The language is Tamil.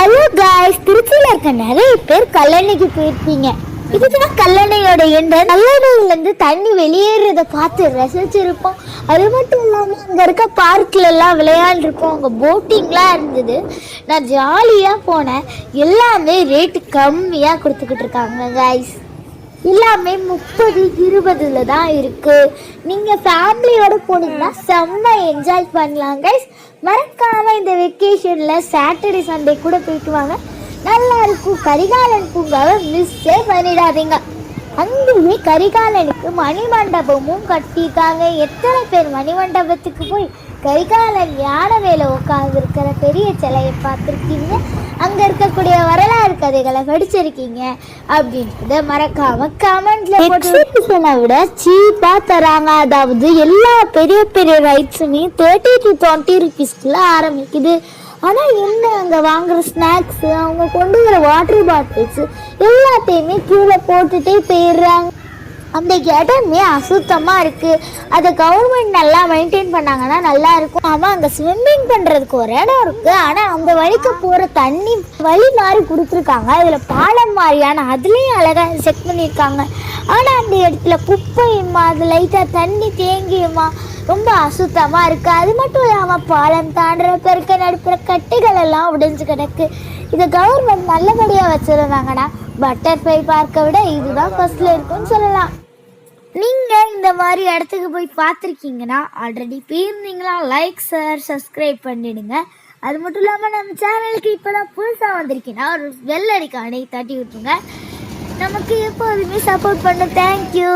ஹலோ காய்ஸ் திருச்சியில் இருக்க நிறைய பேர் கல்லணைக்கு போயிருப்பீங்க இதுதான் கல்லணையோட எண்ட கல்லணையிலேருந்து தண்ணி வெளியேறத பார்த்து ரசிச்சிருப்போம். அது மட்டும் இல்லாமல் அங்கே இருக்க பார்க்ல எல்லாம் விளையாண்டுருப்போம். அங்கே போட்டிங்லாம் இருந்தது. நான் ஜாலியாக போனேன். எல்லாமே ரேட்டு கம்மியாக கொடுத்துக்கிட்டு இருக்காங்க காய்ஸ் எல்லாமே முப்பது இருபதுல தான் இருக்குது நீங்கள் ஃபேமிலியோடு போனீங்கன்னா செம்ம என்ஜாய் பண்ணலாம் கைஸ் மறக்க வெக்கேஷன்ல சாட்டர்டே சண்டே கூட போயிட்டு வாங்க. நல்லா இருக்கும். கரிகாலன் பூங்காவை மிஸ்ஸே பண்ணிடாதீங்க. அங்கேயே கரிகாலனுக்கு மணிமண்டபமும் கட்டியிருக்காங்க. எத்தனை பேர் மணிமண்டபத்துக்கு போய் கரிகாலன் யானை மேல உட்கார்ந்து இருக்கிற பெரிய சிலையை பார்த்துருக்கீங்க? அங்க இருக்கக்கூடிய வரலாறு கதைகளை படிச்சிருக்கீங்க அப்படின்றத மறக்காம கமெண்ட்ல எக்ஸிபிஷனை விட சீப்பா தராங்க. அதாவது எல்லா பெரிய பெரிய ரைட்ஸுமே தேர்ட்டி டு டுவெண்ட்டி ருபீஸ்க்குள்ள ஆரம்பிக்குது. ஆனால் என்ன அங்கே வாங்குற ஸ்நாக்ஸு அவங்க கொண்டு வர வாட்டர் பாட்டில்ஸு எல்லாத்தையுமே கீழே போட்டுகிட்டே போயிடுறாங்க. அந்த இடமே அசுத்தமாக இருக்குது அதை கவர்மெண்ட் நல்லா மெயின்டைன் பண்ணாங்கன்னா நல்லா இருக்கும். ஆமாம் அங்கே ஸ்விம்மிங் பண்ணுறதுக்கு ஒரு இடம் இருக்குது ஆனால் அந்த வழிக்கு போகிற தண்ணி வழி மாதிரி கொடுத்துருக்காங்க. அதில் பாலம் மாதிரியான அதுலேயும் அழகாக செக் பண்ணியிருக்காங்க ஆனால் அந்த இடத்துல குப்பையுமா அது லைட்டாக தண்ணி தேங்கியுமா ரொம்ப அசுத்தமாக இருக்குது அது மட்டும் இல்லாமல் பாலம் தாண்டுற இருக்க நடுப்புற கட்டைகள் எல்லாம் உடைஞ்சு கிடக்கு. இதை கவர்மெண்ட் நல்லபடியாக வச்சுருந்தாங்கன்னா பட்டர்ஃப்ளை பார்க்கை விட இதுதான் ஃபர்ஸ்ட்ல இருக்கும்னு சொல்லலாம். நீங்க இந்த மாதிரி இடத்துக்கு போய் பார்த்துருக்கீங்கன்னா ஆல்ரெடி போயிருந்தீங்களா? லைக் சார் சப்ஸ்கிரைப் பண்ணிடுங்க. அது மட்டும் இல்லாமல் நம்ம சேனலுக்கு இப்போ தான் புதுசாக வந்திருக்கீங்கன்னா ஒரு வெள்ளடிக்கானை தட்டி விட்டுருங்க. நமக்கு எப்போதுமே சப்போர்ட் பண்ண. தேங்க்யூ